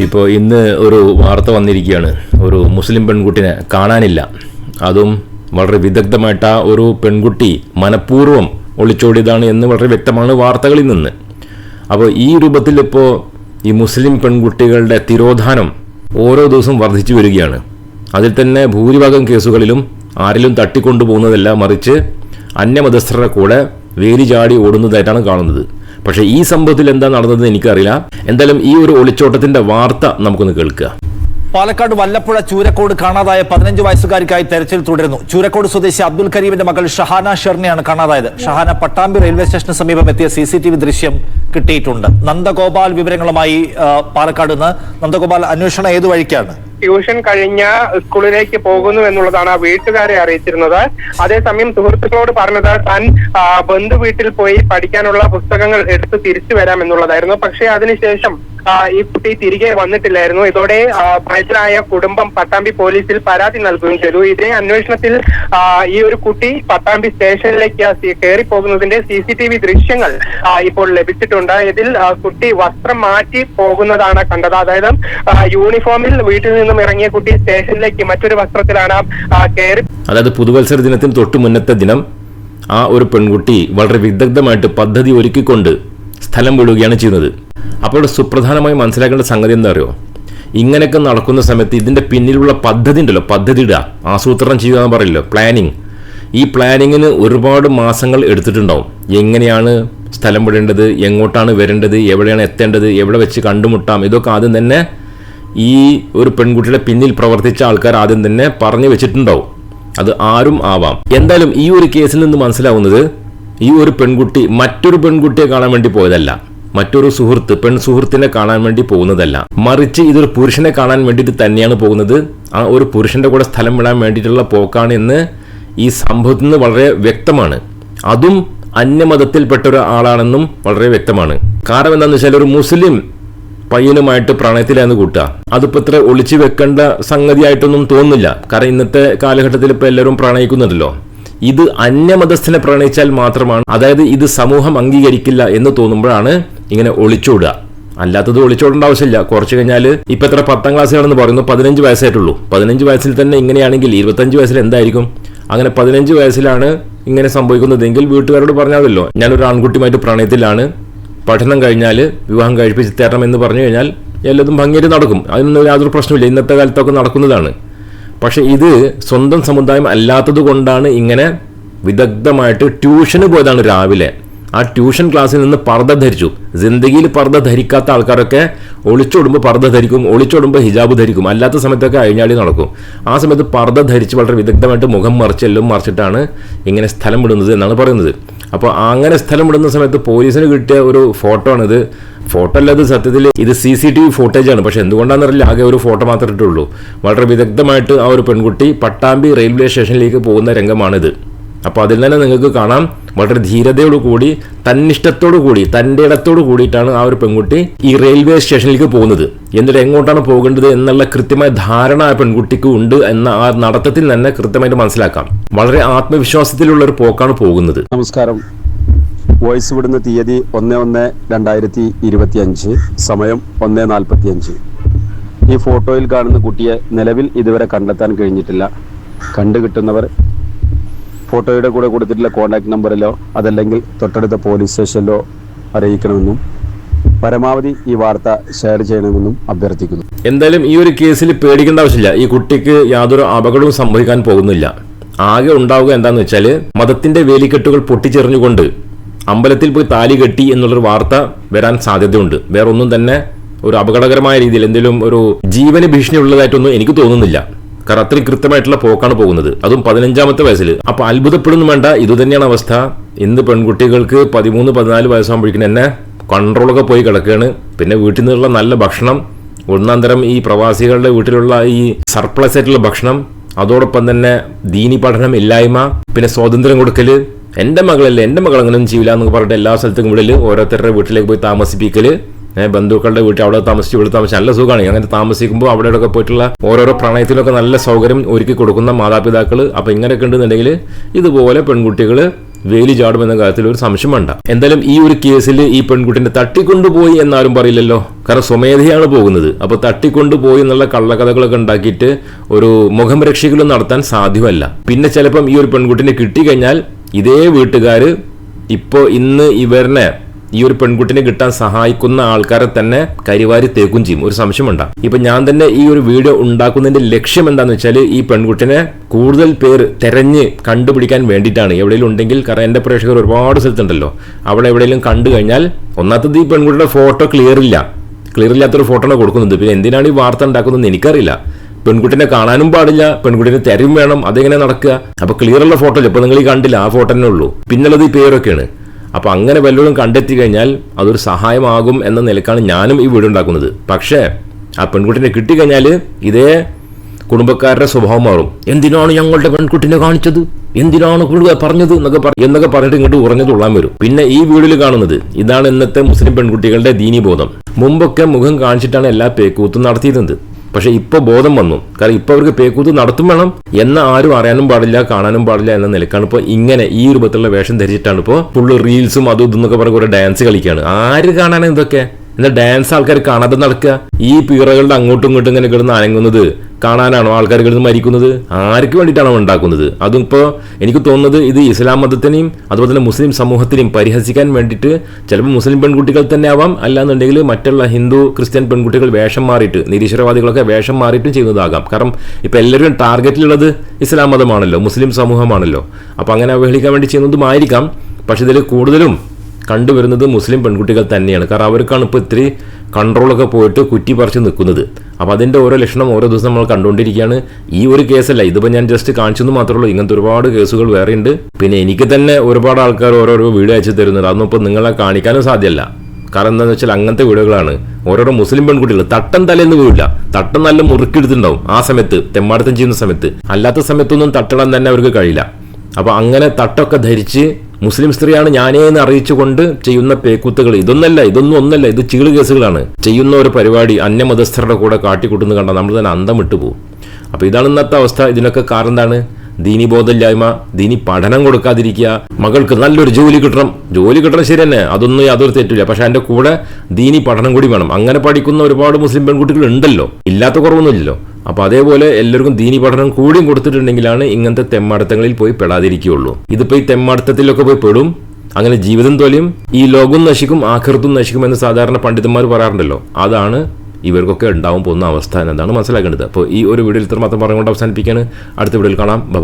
ഇപ്പോൾ ഇന്ന് ഒരു വാർത്ത വന്നിരിക്കുകയാണ്. ഒരു മുസ്ലിം പെൺകുട്ടിനെ കാണാനില്ല. അതും വളരെ വിദഗ്ധമായിട്ട് ആ ഒരു പെൺകുട്ടി മനഃപൂർവം ഒളിച്ചോടിയതാണ് എന്ന് വളരെ വ്യക്തമാണ് വാർത്തകളിൽ നിന്ന്. അപ്പോൾ ഈ രൂപത്തിൽ ഇപ്പോൾ ഈ മുസ്ലിം പെൺകുട്ടികളുടെ തിരോധാനം ഓരോ ദിവസവും വർദ്ധിച്ചു വരികയാണ്. അതിൽ തന്നെ ഭൂരിഭാഗം കേസുകളിലും ആരിലും തട്ടിക്കൊണ്ടു പോകുന്നതല്ല മറിച്ച് അന്യമതസ്ഥരുടെ കൂടെ വേലി ചാടി ഓടുന്നതായിട്ടാണ് കാണുന്നത്. പക്ഷേ ഈ സംഭവത്തിൽ എന്താ നടന്നതെന്ന് എനിക്കറിയില്ല. എന്തായാലും ഈ ഒരു ഒളിച്ചോട്ടത്തിന്റെ വാർത്ത നമുക്കൊന്ന് കേൾക്കുക. പാലക്കാട് വല്ലപ്പുഴ ചൂരക്കോട് കാണാതായ പതിനഞ്ച് വയസ്സുകാരിക്കായി തെരച്ചിൽ തുടരുന്നു. ചൂരക്കോട് സ്വദേശി അബ്ദുൽ കരീമിന്റെ മകൾ ഷഹാന ഷെർണിയാണ് കാണാതായത്. ഷഹാന പട്ടാമ്പി റെയിൽവേ സ്റ്റേഷന് സമീപം എത്തിയ സി സി ടി വി ദൃശ്യം കിട്ടിയിട്ടുണ്ട്. നന്ദഗോപാൽ വിവരങ്ങളുമായി പാലക്കാട് നിന്ന്. നന്ദഗോപാൽ അന്വേഷണം ഏതു വഴിക്കാണ്? ട്യൂഷൻ കഴിഞ്ഞ സ്കൂളിലേക്ക് പോകുന്നു എന്നുള്ളതാണ് ആ വീട്ടുകാരെ അറിയിച്ചിരുന്നത്. അതേസമയം സുഹൃത്തുക്കളോട് പറഞ്ഞത് താൻ ബന്ധു വീട്ടിൽ പോയി പഠിക്കാനുള്ള പുസ്തകങ്ങൾ എടുത്ത് തിരിച്ചു വരാം എന്നുള്ളതായിരുന്നു പക്ഷേ അതിനുശേഷം ഈ കുട്ടി തിരികെ വന്നിട്ടില്ലായിരുന്നു. ഇതോടെ ആ, കുടുംബം പട്ടാമ്പി പോലീസിൽ പരാതി നൽകുകയും ചെയ്തു. ഇതേ അന്വേഷണത്തിൽ ഈ ഒരു കുട്ടി പട്ടാമ്പി സ്റ്റേഷനിലേക്ക് കയറി പോകുന്നതിന്റെ സി സി ടി വി ദൃശ്യങ്ങൾ ഇപ്പോൾ ലഭിച്ചിട്ടുണ്ട്. ഇതിൽ കുട്ടി വസ്ത്രം മാറ്റി പോകുന്നതാണ് കണ്ടത്. അതായത് യൂണിഫോമിൽ വീട്ടിൽ നിന്നും ഇറങ്ങിയ കുട്ടി സ്റ്റേഷനിലേക്ക് മറ്റൊരു വസ്ത്രത്തിലാണ് കയറി അതായത് പുതുവത്സര ദിനത്തിന് തൊട്ടു മുന്നത്തെ ദിനം. ആ ഒരു പെൺകുട്ടി വളരെ വിദഗ്ധമായിട്ട് പദ്ധതി ഒരുക്കിക്കൊണ്ട് സ്ഥലം വിടുകയാണ് ചെയ്യുന്നത്. അപ്പോൾ സുപ്രധാനമായി മനസ്സിലാക്കേണ്ട സംഗതി എന്താ അറിയോ? ഇങ്ങനെയൊക്കെ നടക്കുന്ന സമയത്ത് ഇതിന്റെ പിന്നിലുള്ള പദ്ധതി ഉണ്ടല്ലോ പദ്ധതി ഇടുക ആസൂത്രണം ചെയ്യുക എന്ന് പറയില്ലോ പ്ലാനിങ് ഈ പ്ലാനിങ്ങിന് ഒരുപാട് മാസങ്ങൾ എടുത്തിട്ടുണ്ടാവും. എങ്ങനെയാണ് സ്ഥലം വിടേണ്ടത് എങ്ങോട്ടാണ് വരേണ്ടത് എവിടെയാണ് എത്തേണ്ടത് എവിടെ വെച്ച് കണ്ടുമുട്ടാം ഇതൊക്കെ ആദ്യം തന്നെ ഈ ഒരു പെൺകുട്ടിയുടെ പിന്നിൽ പ്രവർത്തിച്ച ആൾക്കാർ ആദ്യം തന്നെ പറഞ്ഞു വെച്ചിട്ടുണ്ടാവും. അത് ആരും ആവാം. എന്തായാലും ഈ ഒരു കേസിൽ നിന്ന് മനസ്സിലാവുന്നത് ഈ ഒരു പെൺകുട്ടി മറ്റൊരു പെൺകുട്ടിയെ കാണാൻ വേണ്ടി പോയതല്ല. മറ്റൊരു സുഹൃത്ത് പെൺ സുഹൃത്തിനെ കാണാൻ വേണ്ടി പോകുന്നതല്ല. മറിച്ച് ഇതൊരു പുരുഷനെ കാണാൻ വേണ്ടിയിട്ട് തന്നെയാണ് പോകുന്നത്. ആ ഒരു പുരുഷന്റെ കൂടെ സ്ഥലം വിടാൻ വേണ്ടിയിട്ടുള്ള പോക്കാണ് എന്ന് ഈ സംഭവത്തിൽ നിന്ന് വളരെ വ്യക്തമാണ്. അതും അന്യമതത്തിൽപ്പെട്ട ഒരു ആളാണെന്നും വളരെ വ്യക്തമാണ്. കാരണം എന്താണെന്ന് വെച്ചാൽ ഒരു മുസ്ലിം പയ്യനുമായിട്ട് പ്രണയത്തിലാന്ന് കൂട്ടുക. അതിപ്പോൾ ഇത്ര ഒളിച്ചു വെക്കേണ്ട സംഗതിയായിട്ടൊന്നും തോന്നുന്നില്ല. കാരണം ഇന്നത്തെ കാലഘട്ടത്തിൽ ഇപ്പോൾ എല്ലാവരും പ്രണയിക്കുന്നുണ്ടല്ലോ. ഇത് അന്യമതസ്ഥനെ പ്രണയിച്ചാൽ മാത്രമാണ് അതായത് ഇത് സമൂഹം അംഗീകരിക്കില്ല എന്ന് തോന്നുമ്പോഴാണ് ഇങ്ങനെ ഒളിച്ചോടുക. അല്ലാത്തത് ഒളിച്ചോടേണ്ട ആവശ്യമില്ല. കുറച്ച് കഴിഞ്ഞാൽ ഇപ്പൊ എത്ര പത്താം ക്ലാസ്സിലാണെന്ന് പറയുന്നു പതിനഞ്ച് വയസ്സായിട്ടുള്ളൂ. പതിനഞ്ച് വയസ്സിൽ തന്നെ ഇങ്ങനെയാണെങ്കിൽ ഇരുപത്തഞ്ച് വയസ്സിൽ എന്തായിരിക്കും? അങ്ങനെ പതിനഞ്ച് വയസ്സിലാണ് ഇങ്ങനെ സംഭവിക്കുന്നതെങ്കിൽ വീട്ടുകാരോട് പറഞ്ഞാമല്ലോ ഞാനൊരു ആൺകുട്ടിയുമായിട്ട് പ്രണയത്തിലാണ് പഠനം കഴിഞ്ഞാൽ വിവാഹം കഴിപ്പിച്ച് തരണം എന്ന് പറഞ്ഞു കഴിഞ്ഞാൽ എല്ലാതും ഭംഗിയായിട്ട് നടക്കും. അതിനൊന്നും യാതൊരു പ്രശ്നമില്ല ഇന്നത്തെ കാലത്തൊക്കെ നടക്കുന്നതാണ്. പക്ഷെ ഇത് സ്വന്തം സമുദായം അല്ലാത്തത് കൊണ്ടാണ് ഇങ്ങനെ വിദഗ്ധമായിട്ട് ട്യൂഷന് പോയതാണ് രാവിലെ. ആ ട്യൂഷൻ ക്ലാസ്സിൽ നിന്ന് പർദ്ദ ധരിച്ചു. ജിന്ദഗിയിൽ പർദ്ദ ധരിക്കാത്ത ആൾക്കാരൊക്കെ ഒളിച്ചോടുമ്പോൾ പർദ്ദ ധരിക്കും ഒളിച്ചോടുമ്പോൾ ഹിജാബ് ധരിക്കും. അല്ലാത്ത സമയത്തൊക്കെ അഴിഞ്ഞാടി നടക്കും. ആ സമയത്ത് പർദ്ദ ധരിച്ച് വളരെ വിദഗ്ധമായിട്ട് മുഖം മറിച്ചെല്ലാം മറിച്ചിട്ടാണ് ഇങ്ങനെ സ്ഥലം വിടുന്നത് എന്നാണ് പറയുന്നത്. അപ്പോൾ അങ്ങനെ സ്ഥലം വിടുന്ന സമയത്ത് പോലീസിന് കിട്ടിയ ഒരു ഫോട്ടോ ആണിത്. ഫോട്ടോ അല്ലാതെ സത്യത്തിൽ ഇത് C C T V footage ആണ്. പക്ഷെ എന്തുകൊണ്ടാണെന്നറിയില്ല. ആകെ ഒരു ഫോട്ടോ മാത്രമേ ഇട്ടുള്ളൂ വളരെ വിദഗ്ധമായിട്ട് ആ ഒരു പെൺകുട്ടി പട്ടാമ്പി റെയിൽവേ സ്റ്റേഷനിലേക്ക് പോകുന്ന രംഗമാണിത്. അപ്പോൾ അതിൽ തന്നെ നിങ്ങൾക്ക് കാണാം. വളരെ ധീരതയോടു കൂടി തന്നിഷ്ടത്തോടു കൂടി തന്റെ ഇടത്തോടു കൂടിയിട്ടാണ് ആ ഒരു പെൺകുട്ടി ഈ റെയിൽവേ സ്റ്റേഷനിലേക്ക് പോകുന്നത്. എന്നിട്ട് എങ്ങോട്ടാണ് പോകേണ്ടത് എന്നുള്ള കൃത്യമായ ധാരണ ആ പെൺകുട്ടിക്ക് ഉണ്ട് എന്ന ആ നടത്തത്തിൽ തന്നെ കൃത്യമായിട്ട് മനസ്സിലാക്കാം. വളരെ ആത്മവിശ്വാസത്തിലുള്ള ഒരു പോക്കാണ് പോകുന്നത്. നമസ്കാരം. വോയിസ് വിടുന്ന തീയതി ഒന്ന് ഒന്ന് രണ്ടായിരത്തി ഇരുപത്തി അഞ്ച് സമയം ഒന്ന് നാൽപ്പത്തി അഞ്ച് ഈ ഫോട്ടോയിൽ കാണുന്ന കുട്ടിയെ നിലവിൽ ഇതുവരെ കണ്ടെത്താൻ കഴിഞ്ഞിട്ടില്ല. കണ്ടു കിട്ടുന്നവർ ഫോട്ടോയുടെ കൂടെ കൊടുത്തിട്ടുള്ള കോൺടാക്ട് നമ്പറിലോ അതല്ലെങ്കിൽ തൊട്ടടുത്ത പോലീസ് സ്റ്റേഷനിലോ അറിയിക്കണമെന്നും പരമാവധി ഈ വാർത്ത ഷെയർ ചെയ്യണമെന്നും അഭ്യർത്ഥിക്കുന്നു. എന്തായാലും ഈ ഒരു കേസിൽ പേടിക്കേണ്ട ആവശ്യമില്ല. ഈ കുട്ടിക്ക് യാതൊരു അപകടവും സംഭവിക്കാൻ പോകുന്നില്ല. ആകെ ഉണ്ടാവുക എന്താന്ന് വെച്ചാൽ മതത്തിന്റെ വേലിക്കെട്ടുകൾ പൊട്ടിച്ചെറിഞ്ഞുകൊണ്ട് അമ്പലത്തിൽ പോയി താലി കെട്ടി എന്നുള്ളൊരു വാർത്ത വരാൻ സാധ്യതയുണ്ട്. വേറൊന്നും തന്നെ ഒരു അപകടകരമായ രീതിയിൽ എന്തെങ്കിലും ഒരു ജീവന് ഭീഷണി ഉള്ളതായിട്ടൊന്നും എനിക്ക് തോന്നുന്നില്ല. കാരണം അത്രയും കൃത്യമായിട്ടുള്ള പോക്കാണ് പോകുന്നത്. അതും പതിനഞ്ചാമത്തെ വയസ്സിൽ. അപ്പൊ അത്ഭുതപ്പെടുന്നു വേണ്ട. ഇതുതന്നെയാണ് അവസ്ഥ. ഇന്ന് പെൺകുട്ടികൾക്ക് പതിമൂന്ന് പതിനാല് വയസ്സാകുമ്പോഴേക്കും തന്നെ കൺട്രോളൊക്കെ പോയി കിടക്കുകയാണ്. പിന്നെ വീട്ടിൽ നിന്നുള്ള നല്ല ഭക്ഷണം ഒന്നാം തരം ഈ പ്രവാസികളുടെ വീട്ടിലുള്ള ഈ സർപ്ലസ് ആയിട്ടുള്ള ഭക്ഷണം അതോടൊപ്പം തന്നെ ദീനി പഠനം ഇല്ലായ്മ പിന്നെ സ്വാതന്ത്ര്യം കൊടുക്കൽ എന്റെ മകളല്ലേ എന്റെ മകൾ അങ്ങനെയൊന്നും ചെയ്യില്ല എന്ന് പറഞ്ഞിട്ട് എല്ലാ സ്ഥലത്തും വിടൽ ഓരോരുത്തരുടെ വീട്ടിലേക്ക് പോയി താമസിപ്പിക്കൽ ബന്ധുക്കളുടെ വീട്ടിൽ അവിടെ താമസിച്ച് ഇവിടെ താമസിച്ച് നല്ല സുഖമാണ് അങ്ങനെ താമസിക്കുമ്പോൾ അവിടെ ഒക്കെ പോയിട്ടുള്ള ഓരോരോ പ്രണയത്തിലൊക്കെ നല്ല സൗകര്യം ഒരുക്കി കൊടുക്കുന്ന മാതാപിതാക്കൾ അപ്പൊ ഇങ്ങനെയൊക്കെ ഉണ്ടെന്നുണ്ടെങ്കിൽ ഇതുപോലെ പെൺകുട്ടികൾ വേലി ചാടുമെന്ന കാര്യത്തിൽ ഒരു സംശയം വേണ്ട. എന്തായാലും ഈ ഒരു കേസിൽ ഈ പെൺകുട്ടിനെ തട്ടിക്കൊണ്ടുപോയി എന്നാരും പറയില്ലല്ലോ. കാരണം സ്വമേധയാണ് പോകുന്നത്. അപ്പോൾ തട്ടിക്കൊണ്ടുപോയി എന്നുള്ള കള്ളക്കഥകളൊക്കെ ഉണ്ടാക്കിയിട്ട് ഒരു മുഖം രക്ഷിക്കലും നടത്താൻ സാധ്യമല്ല. പിന്നെ ചിലപ്പം ഈ ഒരു പെൺകുട്ടിനെ കിട്ടിക്കഴിഞ്ഞാൽ ഇതേ വീട്ടുകാർ ഇപ്പോൾ ഇന്ന് ഇവരിനെ ഈ ഒരു പെൺകുട്ടിനെ കിട്ടാൻ സഹായിക്കുന്ന ആൾക്കാരെ തന്നെ കരിവാരി തേക്കും ചെയ്യും. ഒരു സംശയം സംശയമുണ്ട ഇപ്പൊ ഞാൻ തന്നെ ഈ ഒരു വീഡിയോ ഉണ്ടാക്കുന്നതിന്റെ ലക്ഷ്യം എന്താണെന്ന് വെച്ചാൽ ഈ പെൺകുട്ടിനെ കൂടുതൽ പേർ തെരഞ്ഞ് കണ്ടുപിടിക്കാൻ വേണ്ടിയിട്ടാണ്. എവിടെയെങ്കിലും ഉണ്ടെങ്കിൽ കാരണം എന്റെ പ്രേക്ഷകർ ഒരുപാട് സ്ഥലത്തുണ്ടല്ലോ. അവിടെ എവിടെയെങ്കിലും കണ്ടു കഴിഞ്ഞാൽ ഒന്നാമത്തത് ഈ പെൺകുട്ടിയുടെ ഫോട്ടോ ക്ലിയർ ഇല്ല. ക്ലിയർ ഇല്ലാത്തൊരു ഫോട്ടോ കൊടുക്കുന്നത്. പിന്നെ എന്തിനാണ് ഈ വാർത്ത ഉണ്ടാക്കുന്നത് എനിക്കറിയില്ല. പെൺകുട്ടിനെ കാണാനും പാടില്ല പെൺകുട്ടിനെ തരും വേണം അതെങ്ങനെ നടക്കുക? അപ്പൊ ക്ലിയർ ഉള്ള ഫോട്ടോ ഇപ്പൊ നിങ്ങൾ ഈ കണ്ടില്ല ആ ഫോട്ടോ തന്നെ ഉള്ളൂ. പിന്നുള്ളത് ഈ പേരൊക്കെയാണ്. അപ്പൊ അങ്ങനെ വല്ലതും കണ്ടെത്തി കഴിഞ്ഞാൽ അതൊരു സഹായമാകും എന്ന നിലക്കാണ് ഞാനും ഈ വീട് ഉണ്ടാക്കുന്നത്. പക്ഷേ ആ പെൺകുട്ടിനെ കിട്ടിക്കഴിഞ്ഞാൽ ഇതേ കുടുംബക്കാരുടെ സ്വഭാവം മാറും. എന്തിനാണ് ഞങ്ങളുടെ പെൺകുട്ടിനെ കാണിച്ചത്? എന്തിനാണ് പറഞ്ഞത് എന്നൊക്കെ പറഞ്ഞു എന്നൊക്കെ പറഞ്ഞിട്ട് ഇങ്ങോട്ട് ഉറഞ്ഞു തുള്ളാൻ വരും. പിന്നെ ഈ വീഡിയോയിൽ കാണുന്നത് ഇതാണ് ഇന്നത്തെ മുസ്ലിം പെൺകുട്ടികളുടെ ദീനീബോധം. മുമ്പൊക്കെ മുഖം കാണിച്ചിട്ടാണ് എല്ലാ പേക്കൂത്തും നടത്തിയിരുന്നത്. പക്ഷെ ഇപ്പൊ ബോധം വന്നു. കാരണം ഇപ്പൊ അവർക്ക് പേക്കൂത്ത് നടത്തും വേണം എന്ന ആരും അറിയാനും പാടില്ല കാണാനും പാടില്ല എന്ന നിലക്കാണ് ഇപ്പൊ ഇങ്ങനെ ഈ രൂപത്തിലുള്ള വേഷം ധരിച്ചിട്ടാണ് ഇപ്പോൾ ഫുള്ള് റീൽസും അതും ഇതും എന്നൊക്കെ പറഞ്ഞ കുറെ ഡാൻസ് കളിക്കുകയാണ് ആര് കാണാനും ഇതൊക്കെ? എന്താ ഡാൻസ് ആൾക്കാർ കാണാതെ നടക്കുക? ഈ പീറകളുടെ അങ്ങോട്ടും ഇങ്ങോട്ടും ഇങ്ങനെ കിടന്ന് അനങ്ങുന്നത് കാണാനാണോ ആൾക്കാർ കിടന്ന് മരിക്കുന്നത്? ആർക്ക് വേണ്ടിയിട്ടാണോ ഉണ്ടാക്കുന്നത്? അതും എനിക്ക് തോന്നുന്നത് ഇത് ഇസ്ലാം മതത്തിനെയും അതുപോലെ തന്നെ മുസ്ലിം സമൂഹത്തിനെയും പരിഹസിക്കാൻ വേണ്ടിയിട്ട് ചിലപ്പോൾ മുസ്ലിം പെൺകുട്ടികൾ തന്നെ ആവാം. അല്ലാന്നുണ്ടെങ്കിൽ മറ്റുള്ള ഹിന്ദു ക്രിസ്ത്യൻ പെൺകുട്ടികൾ വേഷം മാറിയിട്ട് നിരീശ്വരവാദികളൊക്കെ വേഷം മാറിയിട്ടും ചെയ്യുന്നതാകാം. കാരണം ഇപ്പം എല്ലാവരും ടാർഗറ്റിലുള്ളത് ഇസ്ലാം മതമാണല്ലോ മുസ്ലിം സമൂഹമാണല്ലോ. അപ്പോൾ അങ്ങനെ അവഹേളിക്കാൻ വേണ്ടി ചെയ്യുന്നതുമായിരിക്കാം. പക്ഷേ ഇതിൽ കൂടുതലും കണ്ടുവരുന്നത് മുസ്ലിം പെൺകുട്ടികൾ തന്നെയാണ്. കാരണം അവർക്കാണ് ഇപ്പോൾ ഇത്തിരി കൺട്രോളൊക്കെ പോയിട്ട് കുറ്റി പറിച്ച് നിൽക്കുന്നത്. അപ്പോൾ അതിന്റെ ഓരോ ലക്ഷണം ഓരോ ദിവസം നമ്മൾ കണ്ടുകൊണ്ടിരിക്കുകയാണ്. ഈ ഒരു കേസല്ല ഇതിപ്പോൾ ഞാൻ ജസ്റ്റ് കാണിച്ചെന്ന് മാത്രമേ ഉള്ളൂ ഇങ്ങനത്തെ ഒരുപാട് കേസുകൾ വേറെ ഉണ്ട്. പിന്നെ എനിക്ക് തന്നെ ഒരുപാട് ആൾക്കാർ ഓരോരോ വീഡിയോ അയച്ചു തരുന്നുണ്ട്. അതൊന്നും ഇപ്പോൾ നിങ്ങളെ കാണിക്കാനും സാധ്യമല്ല. കാരണം എന്താണെന്ന് വെച്ചാൽ അങ്ങനത്തെ വീടുകളാണ്. ഓരോരോ മുസ്ലിം പെൺകുട്ടികൾ തട്ടം തലേന്ന് പോയില്ല തട്ടം നല്ല മുറുക്കിയെടുത്തിട്ടുണ്ടാവും ആ സമയത്ത് തെമ്മാടത്തം ചെയ്യുന്ന സമയത്ത്. അല്ലാത്ത സമയത്തൊന്നും തട്ടടം തന്നെ അവർക്ക് കഴിയില്ല. അപ്പോൾ അങ്ങനെ തട്ടൊക്കെ ധരിച്ച് മുസ്ലിം സ്ത്രീയാണ് ഞാനേ എന്ന് അറിയിച്ചുകൊണ്ട് ചെയ്യുന്ന പേക്കുത്തുകൾ ഇതൊന്നല്ല ഇതൊന്നും ഒന്നല്ല ഇത് ചീൾ കേസുകളാണ്. ചെയ്യുന്ന ഒരു പരിപാടി അന്യമതസ്ഥരുടെ കൂടെ കാട്ടിക്കൂട്ടുന്ന കണ്ടാൽ നമ്മൾ തന്നെ അന്തം വിട്ടുപോകും അപ്പോൾ ഇതാണ് ഇന്നത്തെ അവസ്ഥ. ഇതിനൊക്കെ കാരണം എന്താണ്? ദീനി ബോധമില്ലായ്മ ദീനി പഠനം കൊടുക്കാതിരിക്കുക. മകൾക്ക് നല്ലൊരു ജോലി കിട്ടണം. ജോലി കിട്ടണം ശരി തന്നെ അതൊന്നും യാതൊരു തെറ്റില്ല പക്ഷെ അതിന്റെ കൂടെ ദീനി പഠനം കൂടി വേണം. അങ്ങനെ പഠിക്കുന്ന ഒരുപാട് മുസ്ലിം പെൺകുട്ടികൾ ഉണ്ടല്ലോ. ഇല്ലാത്ത കുറവൊന്നുമില്ലല്ലോ. അപ്പൊ അതേപോലെ എല്ലാവർക്കും ദീനി പഠനം കൂടിയും കൊടുത്തിട്ടുണ്ടെങ്കിലാണ് ഇങ്ങനത്തെ തെമ്മാടത്തങ്ങളിൽ പോയി പെടാതിരിക്കുകയുള്ളൂ. ഇതിപ്പോ ഈ തെമ്മാടത്തത്തിലൊക്കെ പോയി പെടും. അങ്ങനെ ജീവിതം തോലിയും ഈ ലോകം നശിക്കും ആഖിറത്തും നശിക്കും എന്ന് സാധാരണ പണ്ഡിതന്മാർ പറയാറുണ്ടല്ലോ. അതാണ് ഇവർക്കൊക്കെ ഉണ്ടാവും പോകുന്ന അവസ്ഥ എന്നതാണ് മനസ്സിലാക്കേണ്ടത്. അപ്പോൾ ഈ ഒരു വീഡിയോയിൽ ഇത്ര മാത്രം പറഞ്ഞുകൊണ്ട് അവസാനിപ്പിക്കുകയാണ്. അടുത്ത വീഡിയോയിൽ കാണാം. ബൈ